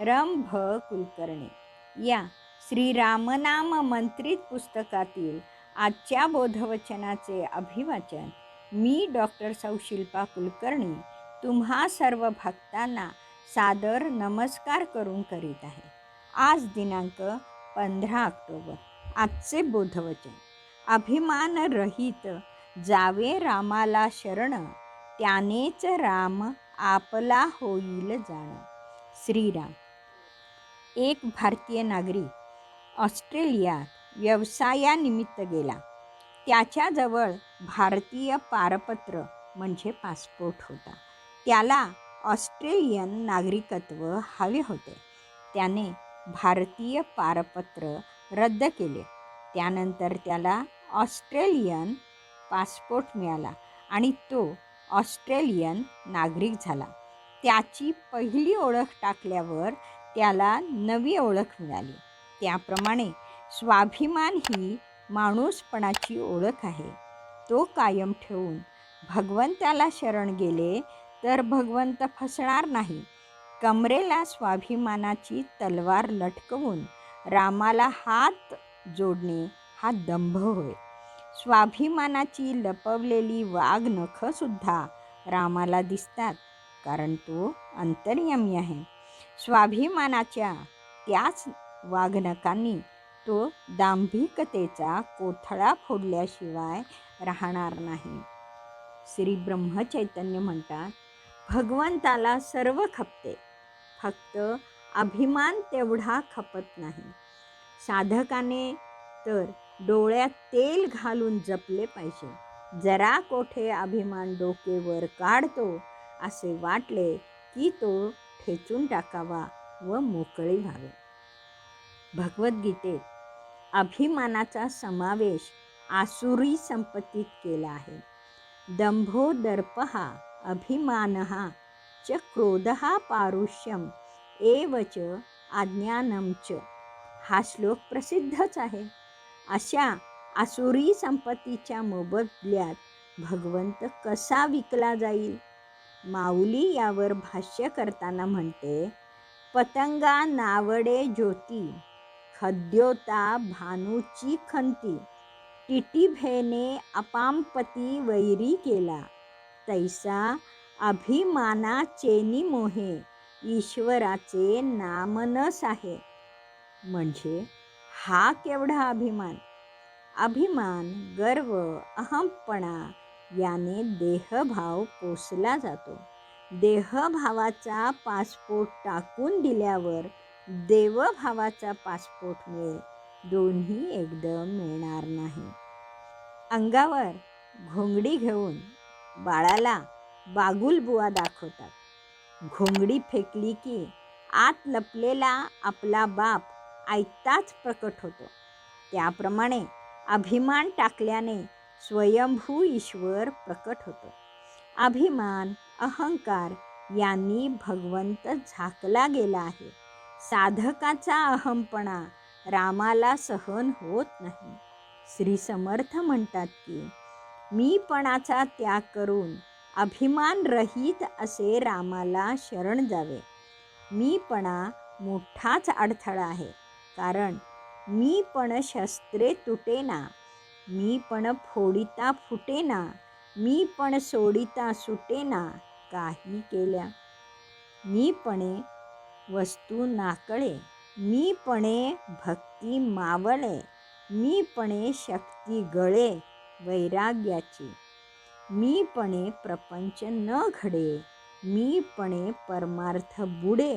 रम भ कुलकर्णी. या श्रीरामनाम मंत्रित पुस्तकातील आजच्या बोधवचनाचे अभिवाचन मी डॉक्टर सौशिल्पा कुलकर्णी तुम्हा सर्व भक्तांना सादर नमस्कार करून करीत आहे. आज दिनांक पंधरा ऑक्टोबर आजचे बोधवचन. अभिमान रहित जावे रामाला शरण त्यानेच राम आपला होईल जाण. श्रीराम एक भारतीय नागरिक ऑस्ट्रेलियात व्यवसायानिमित्त गेला. त्याच्याजवळ भारतीय पारपत्र म्हणजे पासपोर्ट होता. त्याला ऑस्ट्रेलियन नागरिकत्व हवे होते. त्याने भारतीय पारपत्र रद्द केले. त्यानंतर त्याला ऑस्ट्रेलियन पासपोर्ट मिळाला आणि तो ऑस्ट्रेलियन नागरिक झाला. त्याची पहिली ओळख टाकल्यावर त्याला नवी ओळख मिळाली. त्याप्रमाणे स्वाभिमान ही माणूसपणाची ओळख आहे. तो कायम ठेवून भगवंताला शरण गेले तर भगवंत फसणार नाही. कमरेला स्वाभिमानाची तलवार लटकवून रामाला हात जोडणे हा दंभ होय. स्वाभिमानाची लपवलेली वाघ नखंसुद्धा रामाला दिसतात कारण तो अंतर्यमी आहे. स्वाभिमानाच्या त्याच वाघनकांनी तो दांभिकतेचा कोथळा फोडल्याशिवाय राहणार नाही. श्री ब्रह्मचैतन्य म्हणतात भगवंताला सर्व खपते फक्त अभिमान तेवढा खपत नाही. साधकाने तर डोळ्यात तेल घालून जपले पाहिजे. जरा कोठे अभिमान डोकेवर काढतो असे वाटले की तो ठेचून टाकावा व मोकळे व्हावे. भगवद्गीतेत अभिमानाचा समावेश आसुरी संपत्तीत केला आहे. दंभो दर्पहा अभिमानहा च क्रोधहा पारुष्यम एवच आज्ञानम च. हा श्लोक प्रसिद्धच आहे. अशा आसुरी संपत्तीच्या मोबदल्यात भगवंत कसा विकला जाईल? माऊली यावर भाष्य करताना म्हणते पतंगा नावडे ज्योती खद्योता भानूची खंती टिटीभेने अपांपती वैरी केला तैसा अभिमाना चेनी मोहे ईश्वराचे नामनस आहे म्हणजे हा केवढा अभिमान? अभिमान गर्व अहमपणा याने देहभाव पोसला जातो. देहभावाचा पासपोर्ट टाकून दिल्यावर देवभावाचा पासपोर्ट मिळेल. दोन्ही एकदम मिळणार नाही. अंगावर घोंगडी घेऊन बाळाला बागुलबुवा दाखवतात. घोंगडी फेकली की आत लपलेला आपला बाप ऐकताच प्रकट होतो. त्याप्रमाणे अभिमान टाकल्याने स्वयंभू ईश्वर प्रकट होतो. अभिमान अहंकार यांनी भगवंत झाकला गेला आहे. साधकाचा अहमपणा रामाला सहन होत नाही. श्री समर्थ म्हणतात की मीपणाचा त्याग करून अभिमान रहित असे रामाला शरण जावे. मीपणा मोठाच अडथळा आहे कारण मी पण शस्त्रे तुटेना मी पण फोडिता फुटेना मी पण सोडिता सुटेना काही केल्या. मीपणे वस्तू नाकळे मीपणे भक्ती मावळे मीपणे शक्ती गळे वैराग्याची. मीपणे प्रपंच न घडे मीपणे परमार्थ बुडे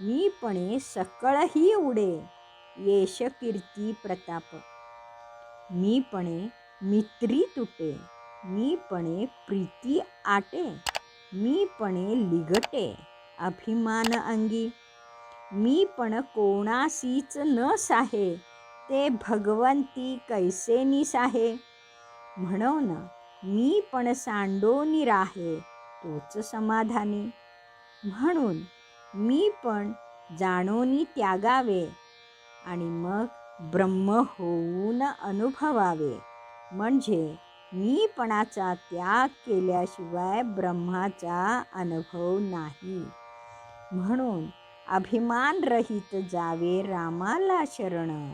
मीपणे सकळही उडे. येश कीर्ती प्रताप मीपणे मित्री तुटे मीपणे प्रीती आटे मीपणे लिगटे अभिमान अंगी. मी पण कोणासीच न साहे ते भगवंती कैसे निसाहे म्हणून मी पण सांडोनी राहे तोच समाधानी. म्हणून मी पण जाणोनी त्यागावे आणि मग ब्रह्म होऊन अनुभवावे. म्हणजे मीपणाचा त्याग केल्याशिवाय ब्रह्माचा अनुभव नाही. म्हणून अभिमान रहित जावे रामाला शरण.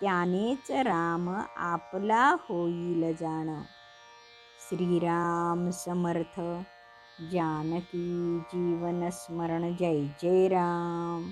त्यानेच राम आपला होईल जाण. श्रीराम समर्थ. जानकी जीवन स्मरण. जय जय राम.